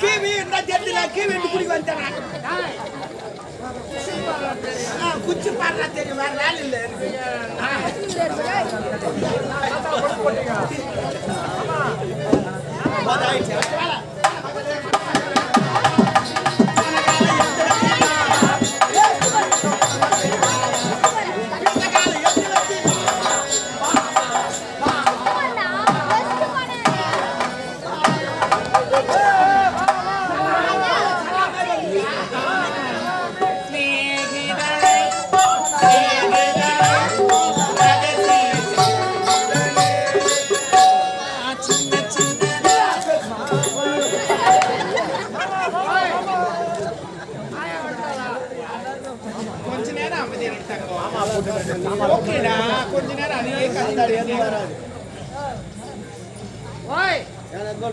Kiwi இருந்தா தெரியல kiwi எடுத்து குடிக்க வந்துட்டான் குச்சி பாடுறா தெரியும்? வேற வேலை இல்ல. இருக்கு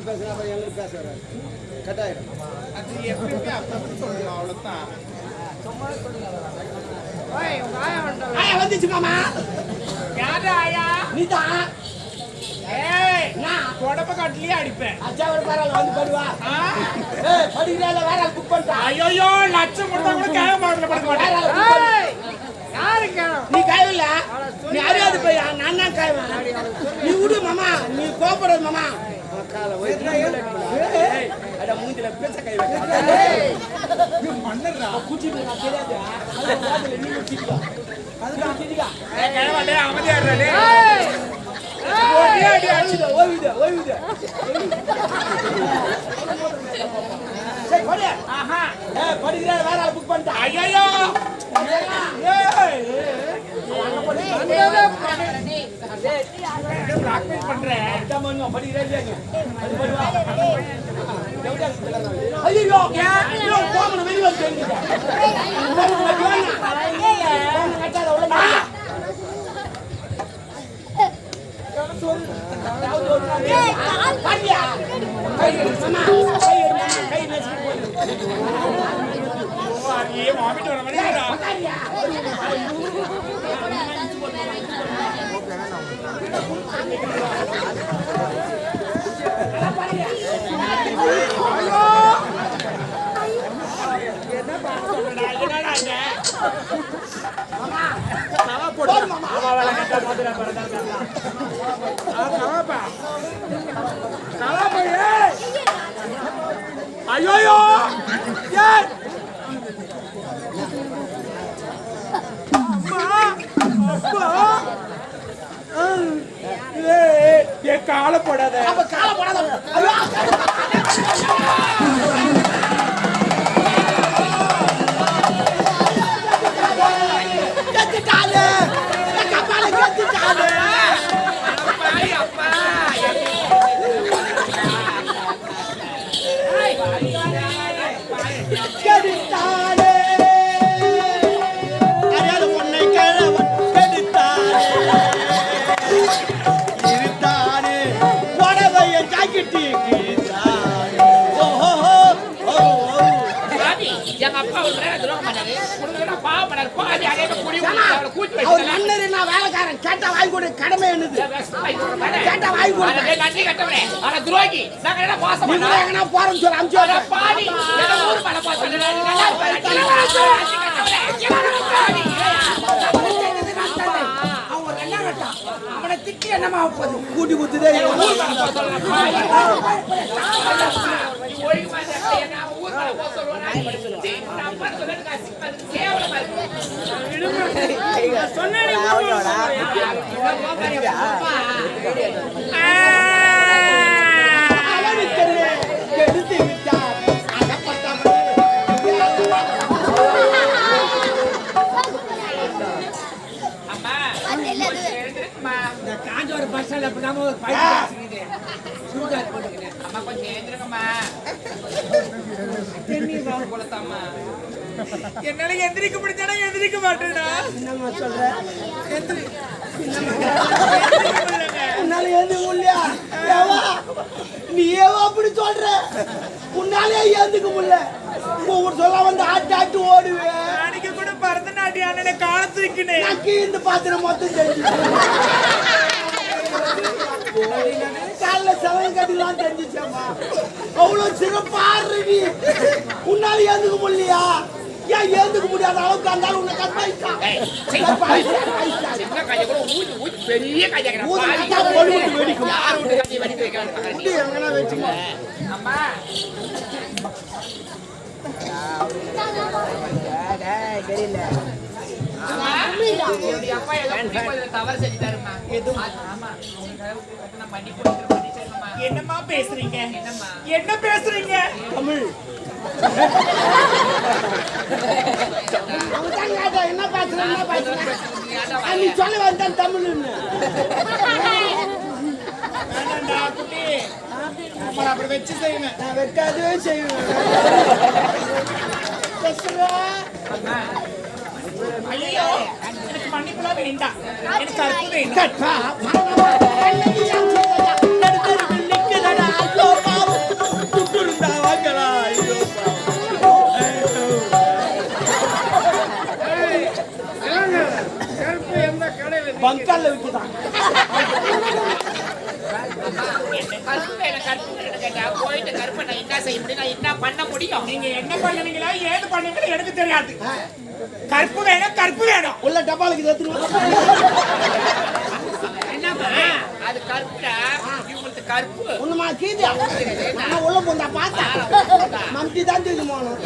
அது எப்பயுமே அப்படி சொல்லுவோம் அவ்வளவுதான் ஆயா வந்துச்சு மாமா யாரு ஆயா? நீதான். ஏய் நான் தொடப்ப காட்டிலேயே அடிப்பேன். அச்சாவர் பரவாயில்ல வந்து படுவா. ஏய் படிக்கிறால வேற புக் பண்ணிட்டா. ஐயோ லட்சம் கொடுத்தா கூட கேவ மாடல படுக்க மாட்டேன். நீ காயவில்ல நீ அறியாது போய்? நான் தான் காய்வேன் நீ விடு மாமா. நீ கோபப்படுறது மாமா. அட மூஞ்சில பேச கை மன்னர்ரா. குச்சி நான் தெரியாது. அது நீ குச்சிக்கா. அதுக்கு குச்சிக்கா. கிழவா அமைதியா இருடா ஓடி அடிச்சு ஓவித ஓவித சரி படி. ஆஹா. ஏ படிக்கிற வேற புக் பண்ணிட்டா. ஐயோ ஐயோ போகணும் வெளியே வந்து கட்டாத உள்ள பாண்டியா கை எடு மாமா கை ஐயோ மாமா கை நசுக்கி போடு நீ வாமிட்டு வர மாதிரி இருக்கா? பாண்டியா என்னடா இது? போடு மாமா ஐயோயோ ஏய் அம்மா அப்பா காலப்படாத. அப்ப அவர் மன்னர் நான் வேலைக்காரன். கேட்டா வாங்கி கொடு கடமை என்னது? கேட்டா வாங்கி கொடு. நன்றி கட்டவனே ஆனா துரோகி நாங்க என்ன பாசம் பண்ணா? எங்கனா சொல்லி என்ன ஊர் மேல பாசம் நல்லா. அவனை திட்டி என்னமா போகுது கூட்டி குத்துதே. காஞ்சோர பஸ் ஸ்டாண்ட்ல இப்ப ஒரு பைக் சுடுகாடு போட்டுக்கிறேன் அம்மா கொஞ்சம் எழுந்திருக்கம்மா என்னால எந்திரிக்க முடிஞ்சானா எந்திரிக்க மாட்டேடா என்னம்மா சொல்ற உன்னால முடியா ஏவா நீ ஏவா அப்படி சொல்ற? ஏந்துக்க முடியல. ஒவ்வொரு சொல்ல வந்து ஆட்டு ஆட்டு ஓடுவேன் அன்னைக்கு கூட பரதநாட்டியம் அண்ணனை கால தூக்கினேன். நான் கீழ்ந்து பாத்திரம் மொத்தம் தெரிஞ்சு காலைல செவன் கட்டிலாம் தெரிஞ்சிச்சேம்மா. அவ்வளவு சிறப்பா ஆடுறீ உன்னால ஏந்துக்க முடியலையா? ஏன் ஏந்துக்க முடியாத அளவுக்கு அந்த உன்னை கற்பாயிட்டான் ஏய், சீ. சின்ன கையை கூட ஊதி ஊதி பெரிய கையை நான் ஊதி பாதி வச்சா பொழு விட்டு வெடிக்கும். யார் வீட்டு கையை வெடிக்க வைக்கலாம்னு பார்க்கறேன் நீ? எங்கன்னா வச்சுக்கோ. அம்மா. அம்மா, என்னுடைய அப்பா ஏதோ தவறு செஞ்சுட்டாரும்மா. அது- ஆமா. நான் என்னம்மா பேசுறீங்க? என்ன பேசுறீங்க? தமிழ். என்ன பேசுற என்ன பேசுற நீ ஆட்டா ஆ, நீ சொல்ல வந்தான் தமிழ்னு. நம்மள அப்படி வச்சு செய்வேன். நான் வைக்காதே செய்வேன். பேசுறா. ஐயோ எனக்கு மன்னிப்புலாம் வேண்டாம். எனக்கு ஏது பண்ணுவீங்களா எனக்கு தெரியாது. கருப்பு வேணும் கருப்பு வேணும். உள்ள டப்பாலுக்கு அது கருப்புடா இவங்களுக்கு கருப்பு ஒண்ணுமா கீதியா நான் உள்ள போந்தா பார்த்தா. மம்டி தான் தூக்கி போகணும்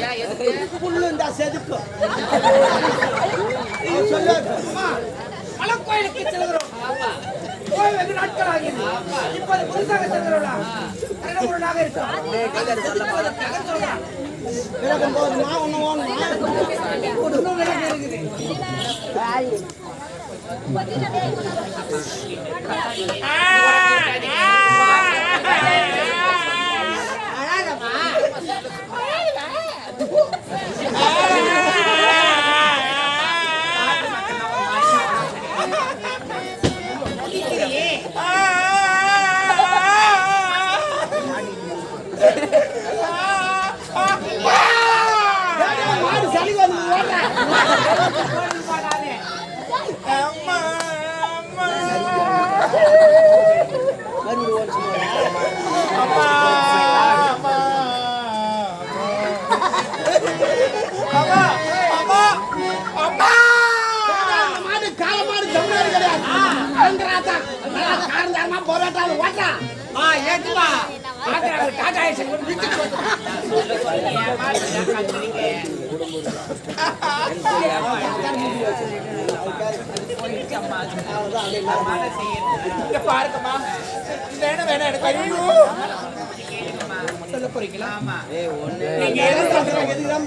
புல்லு செதுக்கு சொல்லுவாரு மலக்கோயிலுக்கு செல்கிறோம். கோயில் வெகு நாட்கள் ஆகியது இப்போது புதுசாக செல்கிறோம் நாக இருக்கும். விளக்கம் போதுமா ஒண்ணு ஓணுமா இன்னும் விலகு இருக்குது ஆ, மாடு சளி வந்து ஓடுறேன் அம்மா, அம்மா. அம்மா, அம்மா, அம்மா, அம்மா, அம்மா. அந்த மாடு கால மாடு தமிழ்நாடு கிடையாது ஆந்திராத்தா காரந்தாரமா போராட்டாலும் ஓட்டா ஆ, ஏத்துமா. பாருங்கம்மா வேணும் வேணும் எனக்கு ஐயோ சொல்ல போறீங்களா நீங்க பேசுறேன்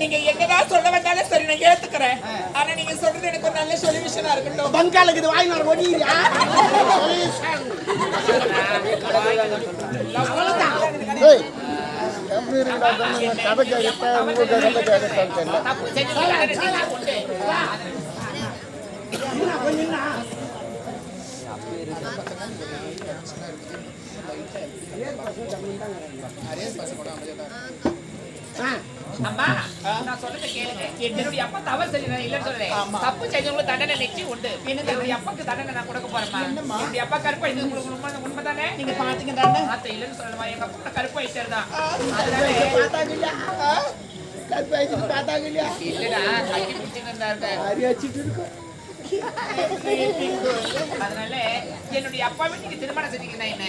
நீங்க என்னதான் சொல்ல வந்தாலும் சரி நான் ஏத்துக்கிறேன். ஆனா நீங்க சொல்றது எனக்கு ஒரு நல்ல சொல்யூஷனா இருக்கட்டும். பங்காலுக்கு இது வாங்கி நான் ஒடியா கொஞ்சம் அம்மா நான் சொல்றதை கேளுங்க. என்னுடைய அப்பா தவறு செஞ்சு இல்லைன்னு சொல்றேன் தப்பு செஞ்சவங்களுக்கு தண்டனை நிச்சயம் உண்டு. என்னுடைய அப்பாக்கு தண்டனை நான் கொடுக்க போறேம்மா. என்னுடைய அப்பா கருப்பா இது உங்களுக்கு உண்மை தானே? நீங்க பாத்தீங்க தானே? ஆத்த இல்லைன்னு சொல்லணுமா? எங்க அப்பா கருப்பா இட்டர் தான். அதனால பார்த்தாங்க இல்லையா? இல்லடா கட்டி பிடிச்சிட்டு இருந்தாரு அரி வச்சுட்டு இருக்கும். அதனால என்னுடைய அப்பாவை நீங்க திருமணம் செஞ்சீங்கன்னா என்ன?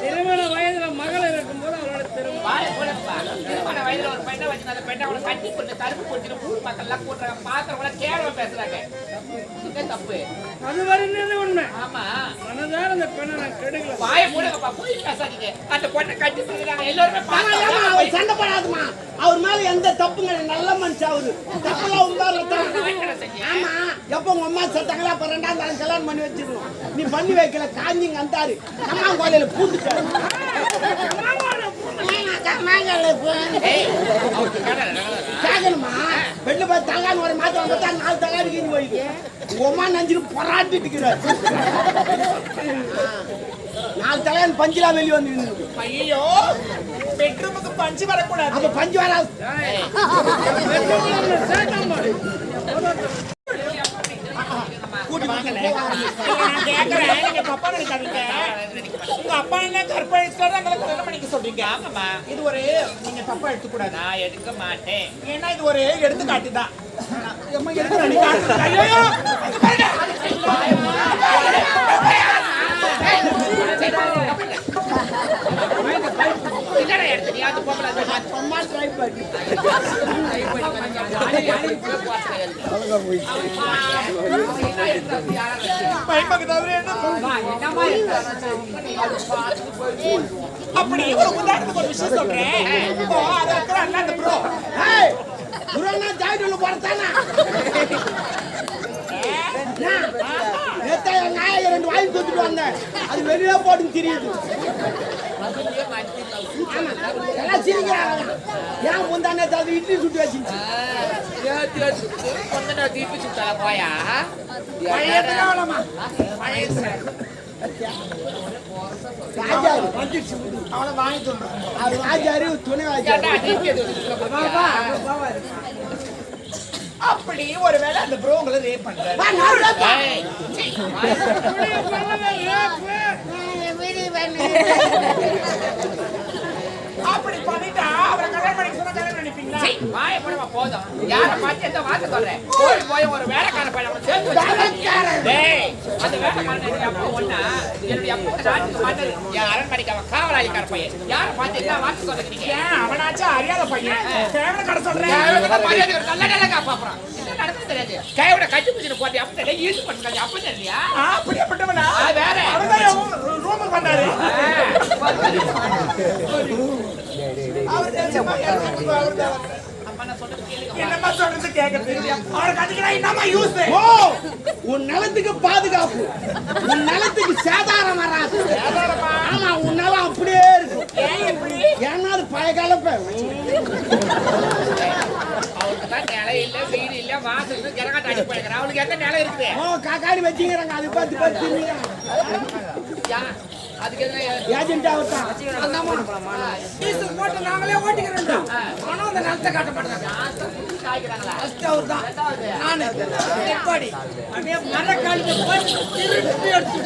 திருமண வயதுல மகள் இருக்கும் போது திருமண வயதுல ஒரு பெண்ணை வச்சு அந்த பெண்ணை அவளை கட்டி போட்டு கருப்பு போட்டு ஊர் மக்கள்லாம் கூட்டுறாங்க பாக்குறவங்கள கேவலமா பேசுறாங்க தப்பு அது உண்மை ஆமா மனதார அந்த பெண்ணை நான் கெடுக்கல வாய போய் பேசாதீங்க அந்த பொண்ணை கட்டி எல்லாருமே அவர் சண்டை போடாதுமா அவர் மேல எந்த தப்புங்க நல்ல மனுஷன் அவரு தப்புலாம் ஆமா உங்க அம்மா செத்தாங்களா அப்ப ரெண்டாம் தாரம் கல்யாணம் பண்ணி வச்சிருக்கோம் நீ பண்ணி வைக்கல காஞ்சிங்க அந்தாரு அம்மா கோலையில பூந்துட்டாரு ஏய், அவருக்கு கேடா, கேடா. கேட்கணுமா வெளில போய் தங்கான்னு ஒரு மாத்திரம் பார்த்தா நாலு தங்காடி கீழ் போயிடுது உங்க அம்மா பொறாட்டிட்டு இருக்கிறார் நாலு தலைவன் பஞ்சிலா வெளியே வந்து ஐயோ பெட்ரூமுக்கு பஞ்சு வரக்கூடாது அப்ப பஞ்சு வராது கூட்டி வாங்கல நான் கேக்குறேன் நீங்க தப்பா நினைக்காதீங்க உங்க அப்பா என்ன கற்பழிச்சாரு அதனால கல்யாணம் பண்ணிக்க சொல்றீங்க ஆமாம்மா. இது ஒரு நீங்க தப்பா எடுத்துக்கூடாது நான் எடுக்க மாட்டேன் ஏன்னா இது ஒரு எடுத்துக்காட்டு தான் பாருங்க. என்னடா எடுத்து நீ அது போகல அந்த மாதிரி அம்மா ட்ரை பண்ணி பயப்பக்கு தவிர என்ன அப்படி ஒரு உதாரணத்துக்கு ஒரு விஷயம் சொல்றேன். அது அந்த ப்ரோ போறதானா நேத்தா என் ரெண்டு வாங்கி கொடுத்துட்டு வந்தேன். அது வெளியே போட்டு தெரியுது. எல்லாம் சிரிக்கிறாங்க ஏன் முந்தா நேத்து அது இட்லி சுட்டு வச்சிருச்சு கொஞ்ச போயா ராஜாரு அவனை வாங்கி சொல்றேன் ராஜாரு துணை அப்படி ஒருவேளை அந்த ப்ரோ உங்களை ரேப் பண்றாரு அப்படி பண்ணிட்டா அவரை கல்யாணம் பண்ணிக்க சொன்னா கல்யாணம் பண்ணிப்பீங்களா வாய போடமா போதும். யார பார்த்து எந்த வார்த்தை சொல்றேன் போய் போய் ஒரு வேலைக்கார பையன் சேர்த்து அந்த வேலைக்காரன் என்னுடைய அப்பா ஒண்ணா? என்னுடைய அப்பா நாட்டுக்கு வந்தது என் அரண்மனைக்கு அவன் காவலாளிக்கார பையன் யார பார்த்து என்ன வார்த்தை சொல்றீங்க ஏன் அவனாச்சும் அறியாத பையன்? கடை சொல்றேன். நல்ல நல்ல காப்பாப்புறான் என்ன நடக்குது தெரியாது. கையோட கட்டி பிடிச்சிட்டு போட்டு அப்ப ஈடு பண்ணுறாங்க அப்ப தெரியலையா அப்படியாப்பட்டவனா? வேற. என் உன் நிலத்துக்கு பாதுகாப்பு. உன் நிலத்துக்கு சேதாரம் வராது. ஆமா உன் நிலம் அப்படியே இருக்கும். ஏன்னா அது பழைய கலப்பை. காக்காடி வச்சுக்கிறாங்க. அது அதுக்கு எதுனா ஏஜென்ட் அவர்தான். டீசல் போட்டு நாங்களே ஓட்டிக்கிறோம். ஆனா அந்த நிலத்தை காட்ட மாட்டாங்க ஃபர்ஸ்ட் அவர் தான் எப்படி? அப்படியே போய் திருப்பி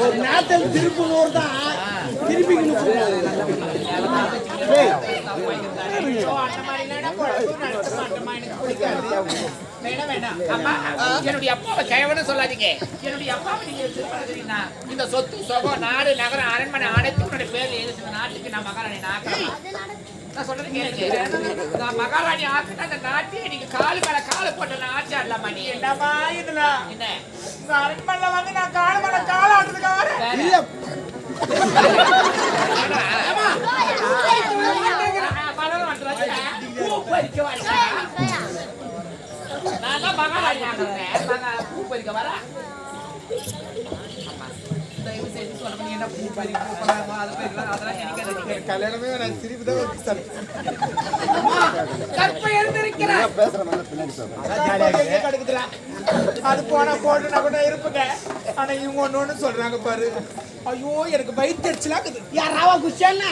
ஒரு நேரத்தில் தான் திருப்பிக்கணும் அந்த என்னுடைய அப்பாவை கேவன்னு சொல்லாதீங்க என்னுடைய அப்பாவை நீங்க இந்த சொத்து சுகம் நாடு நகரம் அரண்மனை அனைத்தும் உன்னுடைய பேர்ல எழுதி இந்த நாட்டுக்கு நான் மகாராணி ஆக்கலாம் நான் சொல்றது கேளுங்க நான் மகாராணி ஆக்கினா இந்த நாட்டையே நீங்க காலு மேல காலு போட்டு நான் ஆட்சி ஆடலாமா நீ என்னம்மா இதுல? என்ன உங்க அரண்மனையில வந்து நான் கால் மேல கால்? இல்ல பூ பறிக்க வர என்ன பூ அதெல்லாம்? கல்யாணமே வேணாம், சிரிப்பு தான் வருது சார். கற்பை கிடக்குதுடா. அது போனா போட்டுனா கூட இருப்புங்க. ஆனா இவங்க ஒண்ணு ஒண்ணு சொல்றாங்க பாரு. ஐயோ எனக்கு வயிற்றுச்சலா இருக்குது. யார் ராவா குச்சான்னா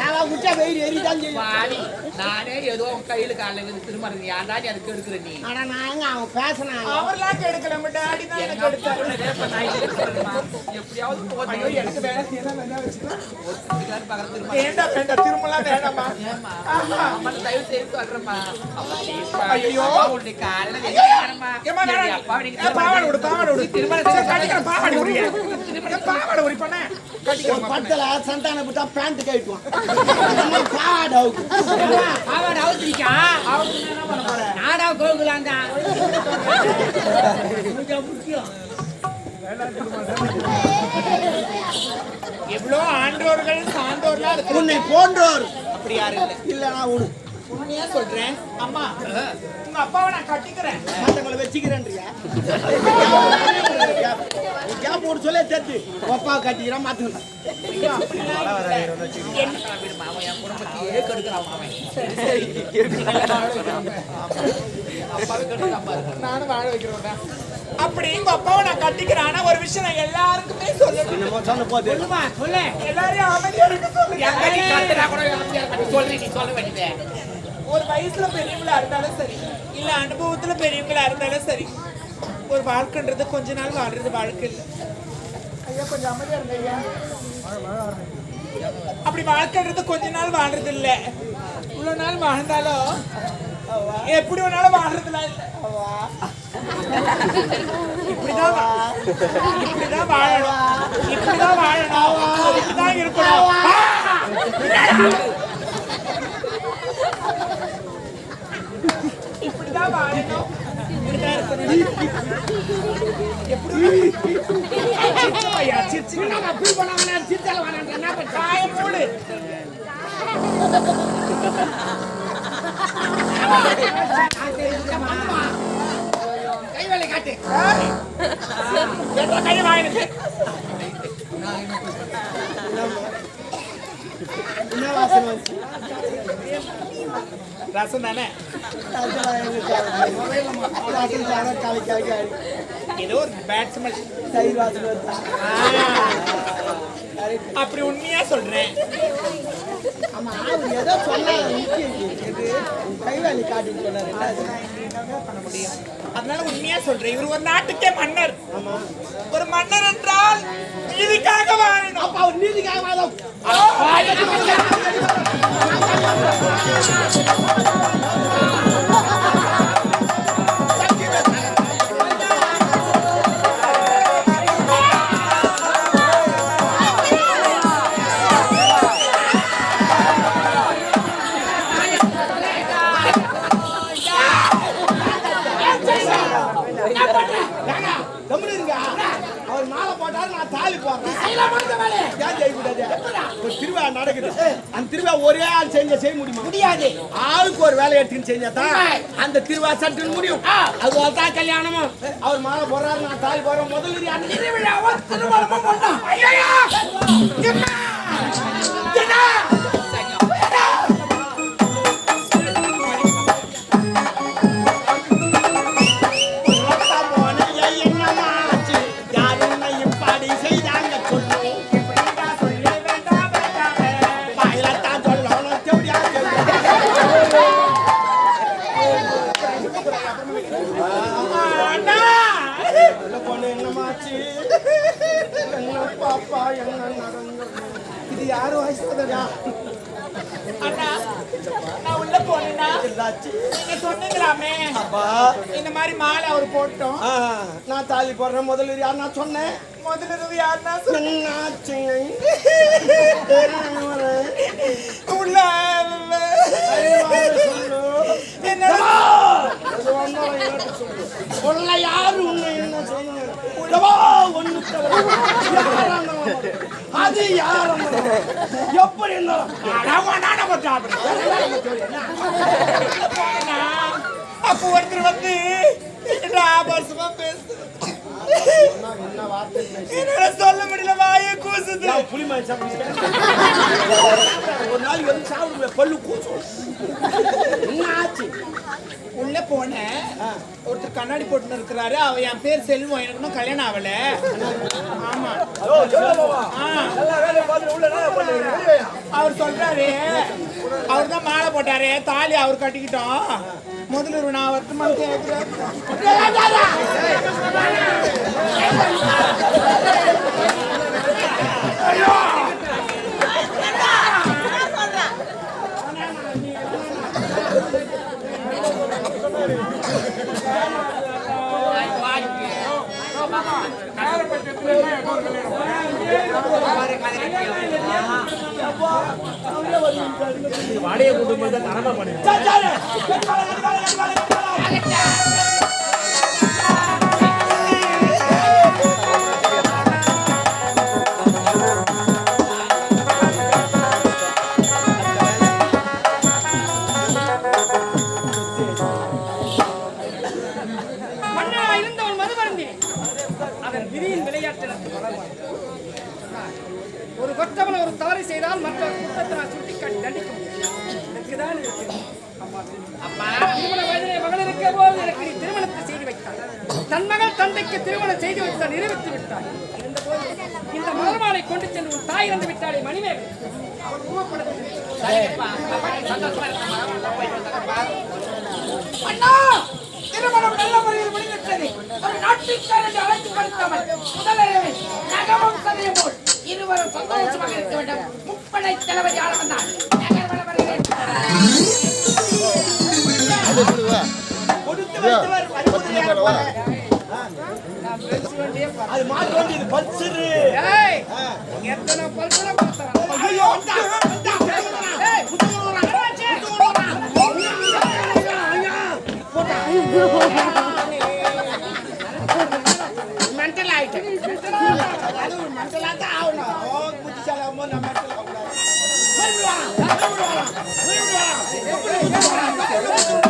ராவா குச்சா வெயில் எரிதான் நானே ஏதோ உன் கையில காலில் வந்து திருமணம் ஏன்டா நீ அதுக்கு எடுக்கிற நீ? ஆனா நாங்க அவன் பேசினாங்க. அவர்லாம் கெடுக்கல டாடி தான் எனக்கு எடுத்தாரு. எப்படியாவது ஐயோ எனக்கு வேணாம் நீ வேண்டாம் வேண்டாம் திரும்பலாம் வேணாமா? அம்மா, தயவு செய்து சொல்றேம்மா. அம்மா, உன்னுடைய கால்ல பாவாடை விடு, பாவாடை விடு. திருமணம் கட்டிக்கிறேன், பாவாடை விடு. பாவாடை விடு, பண்ண. கட்டிக்கிறேன், படத்துல சந்தான விட்டா பேண்ட் கட்டுவான் பாவாடை பாவாடை அவுத்திருக்கா? அவங்க என்ன பண்ண போற? நாடா கோகுலாம் தான். எவ்வளோ ஆண்டோர்கள் இருக்கு உன்னை போன்றோர் அப்படி யாரும் இல்லை இல்லனா உடு உண்மையா சொல்றேன். அம்மா உங்க அப்பாவை நான் கட்டிக்கிறேன். மத்தவங்களை வச்சுக்கிறேன்றியா? கேப் போட்டு சொல்லே தெரிஞ்சு கட்டிக்கிறான். அப்பாவை கெடுக்கிறான் பாரு. நானும் வாழ வைக்கிறேன் அப்படி எங்க அப்பாவை நான் கட்டிக்கிறேன். ஆனா ஒரு விஷயம் நான் எல்லாருக்குமே சொல்லணும். சொன்ன போது சொல்லுமா சொல்லு. எல்லாரையும் அமைதியா இருக்க சொல்லுங்க. சொல்லு சொல்ல வேண்டியது. ஒரு வயசுல பெரியவங்களா இருந்தாலும் சரி இல்ல அனுபவத்துல பெரியவங்களா இருந்தாலும் சரி ஒரு வாழ்க்கைன்றது கொஞ்ச நாள் வாழ்றது வாழ்க்கை இல்லை. ஐயா கொஞ்சம் அமைதியா இருங்க ஐயா. அப்படி வாழ்க்கைன்றது கொஞ்ச நாள் வாழ்றது இல்ல. இவ்வளவு நாள் வாழ்ந்தாலும் எப்படி வேணாலும் வாழ்றதுலாம் இல்ல. இப்படிதான் இப்படிதான் வாழணும். இப்படிதான் வாழணும். இப்படிதான் இருக்கணும் இப்படிதான் வாழணும் இப்படிதான் இருக்கணும் எப்படி ஐயா சிரிச்சு நான் அப்படி பண்ணாங்க சித்தால வேணாம் என்ன பண்ண காய மூடு கை வேலை காட்டு ஏய், என்ற கை வாங்கினுக்கு என்ன வாசனை வந்துச்சு ரசம் தானே ஏதோ ஒரு பேட்ஸ்மேன் தயிர் வாசனை வருதா அப்படி உண்மையா சொல்றேன். ஆமா அவர் ஏதோ சொன்னார் முக்கியம் காட்டின்னு என்ன அது? அதனால உண்மையா சொல்றேன் இவர் ஒரு நாட்டுக்கே மன்னர். ஒரு மன்னர் என்றால் நீதிக்காக வாழணும். அப்ப அவர் நீதிக்காக வாதம் அவர் மாலை போட்டாரு நான் தாலி போடுறேன். திருவிழா நடக்குது. அந்த திருவிழா ஒரே ஆள் செஞ்ச செய்ய முடியுமா? முடியாது. ஆளுக்கு ஒரு வேலை எடுத்துன்னு செஞ்சா தான் அந்த திருவிழா சட்டுன்னு முடியும். அது தான் கல்யாணமும். அவர் மாலை போடுறாரு நான் தாலி போடுறேன். முதல்ல அந்த திருவிழாவோ திருமணமும் பண்ணோம் நீங்க சொன்னீங்களாமே இந்த மாதிரி மாலை அவர் போட்டோம் நான் தாலி போடுறேன் முதல்ல யார் நான் சொன்னேன் முதல்ல யாருன்னா சொன்னீங்க? என்னாச்சு? உள்ள உள்ள யாரு உன்னை என்ன செய்யுங்க? யாராண்டவன்? அது யாரண்டவன்? எப்படி இருந்தாலும் அப்போ ஒருத்தர் வந்து என்கிட்ட ஆபாசமா என்னால சொல்ல முடியல வாயே கூசுது. புலி மாதிரி சாப்பிடுறேன். ஒரு நாளைக்கு வந்து சாப்பிடுவேன் பல்லு கூச்சும் என்ன ஆச்சு? உள்ள போனேன் ஒருத்தர் கண்ணாடி போட்டுன்னு இருக்கிறாரு. அவ என் பேர் செல்வம் எனக்கு இன்னும் கல்யாணம் ஆகல. ஆமா. அவர் சொல்றாரு. அவர் தான் மாலை போட்டாரு. தாலி அவர் கட்டிக்கிட்டோம். முதல்ல ஒரு வாடகை குடும்பத்தை தரமா மன்னனா தவறு மற்ற குற்றத்தை நான் சுட்டிக்காட்டி தண்டிக்க முடியும் எனக்குதான் இருக்கிறது திருமண வயதிலே மகள் இருக்க போது எனக்கு நீ திருமணத்தை செய்து வைத்தாய். தன் மகள் தந்தைக்கு திருமணம் செய்து வைத்தால் நிரூபித்து விட்டார் இந்த மலர்மாலை கொண்டு சென்று உன் தாய் இறந்து விட்டாளே மணிமேகலை. திருமணம் நல்ல முறையில் முடிந்துவிட்டது. ஒரு அழைத்து நகமும் சதையும் போல். இருவரும் சந்தோஷமாக இருக்க வேண்டும். முப்படை தளபதி ஆள வந்தார். நகர் வள வருகிறேன் கொடுத்து வைத்தவர் பறிமுதல் ஏறப்பாரு. அது மாட்டு வண்டி இது பல்சரு ஏய் எத்தனை பல்சனை பார்த்தா ¡Gracias!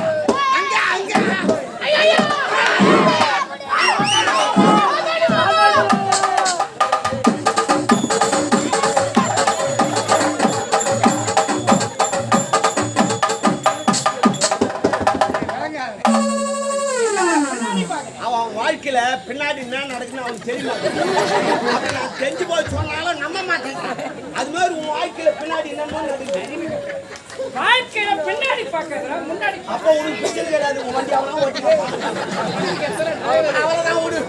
பிரச்சனை வண்டி அவனா ஓட்டிக்கலாம் அவ்வளவுதான் விடு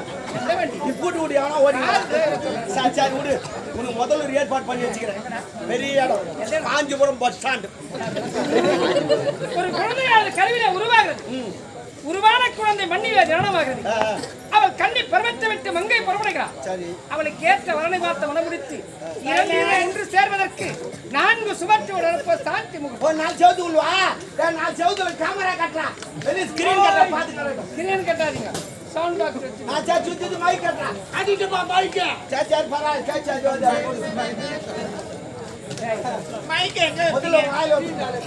நீ கூட்டு விடு அவனா ஓடி சரி சரி விடு உனக்கு முதல்ல ஒரு ஏற்பாடு பண்ணி வச்சுக்கிறேன் பெரிய இடம் காஞ்சிபுரம் பஸ் ஸ்டாண்டு ஒரு குழந்தையாவது கருவில உருவாகிறது உருவான குழந்தை மண்ணில ஜனனமாகிறது அவள் கண்ணி பருவத்தை விட்டு மங்கை புறப்படுகிறாள். சரி. அவளுக்கு ஏற்ற வரனை பார்த்த மனமுடித்து ஒன்று சேர்வதற்கு நான்கு சுவற்றோடு அனுப்ப சாந்தி முகம். ஒரு நாலு செவத்து உள்ளவா நாலு செவத்து கேமரா கட்டுறா. வெளியே ஸ்கிரீன் கட்டுறா நடக்கும் கிரியன் கட்டாதீங்க. சவுண்ட் பாக்ஸ் வச்சு. நான் சரி சுத்தி மைக் கட்டுறா. அடிட்டு பா பைக்க சரி சரி பரவாயில்ல. சரி சரி மைக் எங்க முதல்ல வாயில வச்சுட்டாரு.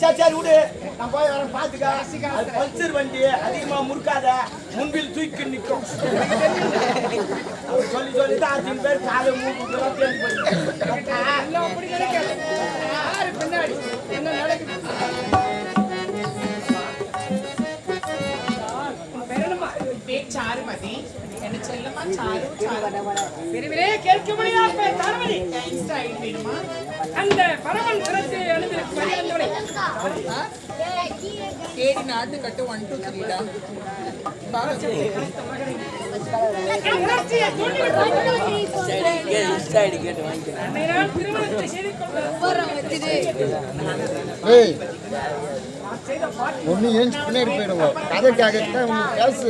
சரி சரி விடு. நான் போய் வரேன் பாத்துக்க. அது பல்சர் வண்டி அதிகமா முறுக்காத முன்பில் தூக்கி நிற்கும். சொல்லி சொல்லி தான் அஞ்சு பேர் காலை மூக்கு தேடி விரைவிலே கேட்க முடியாத வேணுமா அந்த பரமன் சிரத்தை அணிந்திருக்கும் வழியந்தவனை ஏடி நாட்டு கட்டு ஒன் டூ. த்ரீடா திருமணத்தை செய்து கொண்டு ஏய். ஒன்று ஏஞ்சி பின்னாடி போயிடுவோம் கதைக்காகத்தான் உங்க பேசு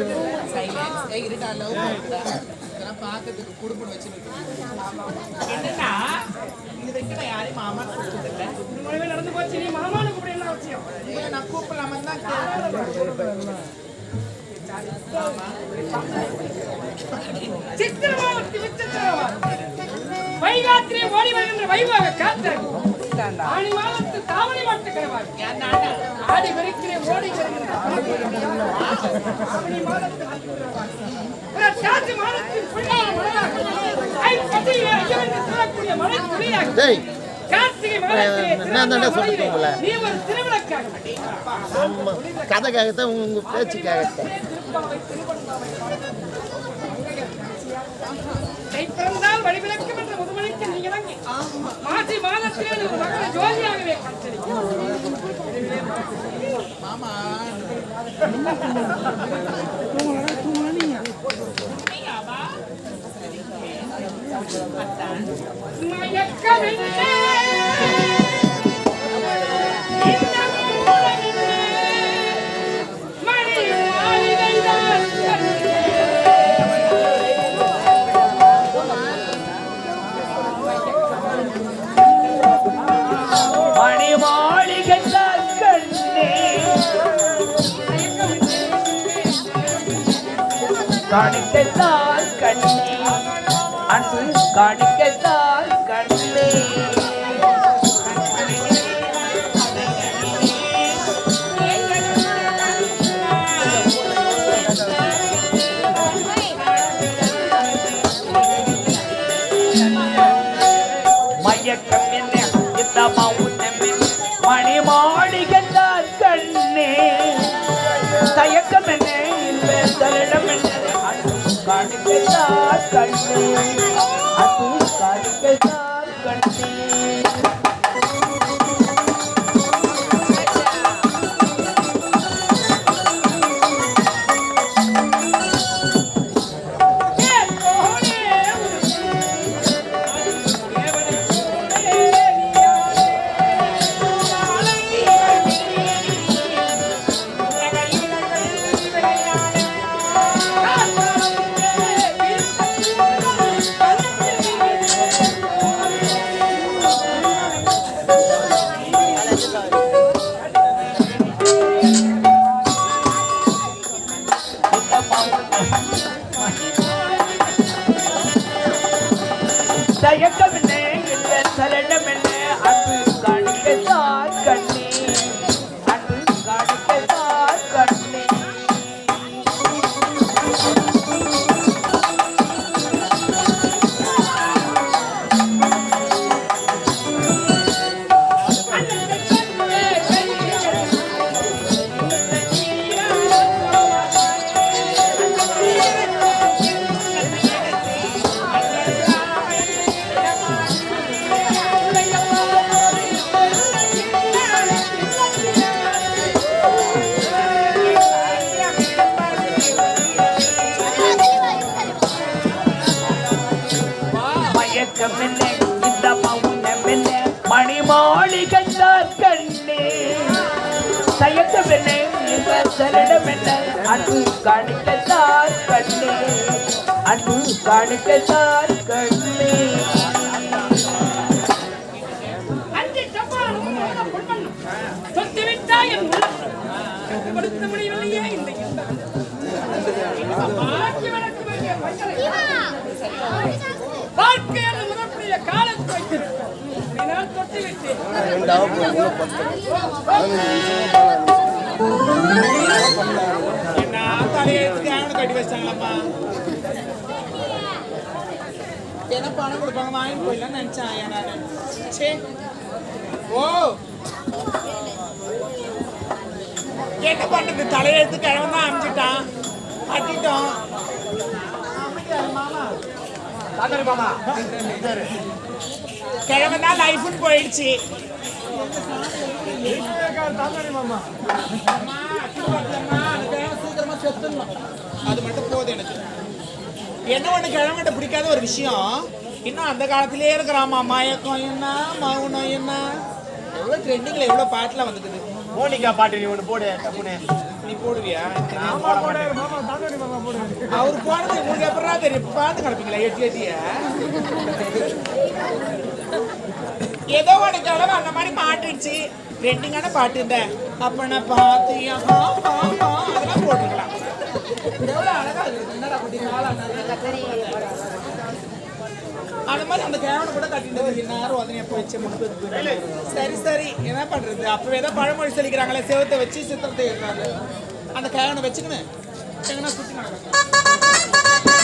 பார்க்கறதுக்கு குடும்பம் வச்சுருக்கு என்னன்னா இது வரைக்கும் நான் யாரையும் மாமா கூப்பிட்டதில்ல. நடந்து போச்சு நீ என்ன நான் தான் விசித்திரமாவத்தி வைகாத்திரி ஓடி வருகின்ற வைவாக காத்த ஆணி மாதத்து தாவணி மாட்டு கிழவாய் ஆடி வெறுக்கிறே ஓடி வருகின்ற கதைக்காகத்தான் உங்க பேச்சுக்காகத்தான். பிறந்தால் நீங்க மாதத்திலே ஒரு மகளை ஜோதியாகவே மாமா. மயக்கமென்னே இந்த காணிக்கைத்தால் கண்ணி. அன்பு காணி அன்பு காணிக்கைதான் கண்ணே அன்பு காணிக்கைதான் கண்ணே தயக்கமென்ன காணிக்கத்தார் கண்ணே அஞ்சு பொன்மண்ணும் சொத்து விட்டாய் என் கொடுத்த முடியவில்லையே இந்த யுத்தம். ஆட்சி வழக்கு வேண்டிய பையனை வாழ்க்கை என்று முதற்குரிய காலத்தை தொட்டு விட்டேன். என்ன தலையெழுத்துக்கு அவனை கட்டி வச்சிட்டாங்களம்மா என்ன பணம் கொடுப்பாங்க வாங்கிட்டு போயிடலாம்னு நினைச்சேன் நானு சே ஓ என்ன பண்றது தலையெழுத்து கிழவன் தான் அமிச்சிட்டான் கட்டிட்டோம் கிழவன் தான் லைஃப்னு போயிடுச்சு. அது மட்டும் என்ன ஒண்ணு கிழவன்கிட்ட பிடிக்காத ஒரு விஷயம்? இன்னும் அந்த காலத்திலே இருக்கிறாமா மயக்கம் என்ன மௌனம் என்ன? எவ்வளவு ட்ரெண்டிங்ல எவ்வளவு பாட்டுல வந்துக்குது. மோனிகா பாட்டு நீ ஒன்று போடு டப்புனு நீ போடுவியா. அவர் போனது உங்களுக்கு எப்படா தெரியும் பார்த்து கிடப்பீங்களா எட்டி எட்டிய ஏதோ ஒரு கிழமை அந்த மாதிரி மாட்டுச்சு ட்ரெண்டிங்கான பாட்டு இந்த. அப்ப நான் பார்த்து அதெல்லாம் போட்டுக்கலாம் எவ்வளவு அழகா இருக்கு. என்னடா அந்த மாதிரி அந்த கேவனை கூட கட்டிட்டு நேரம் உடனே எப்போ வச்சு முன்பு சரி சரி. என்ன பண்ணுறது அப்போவே தான் பழமொழி சொல்லிக்கிறாங்களே செவத்தை வச்சு சித்திரத்தை எழுதுறாங்க அந்த கேவனை வச்சுக்கின்னு எங்கன்னா சுத்தி நடக்கும்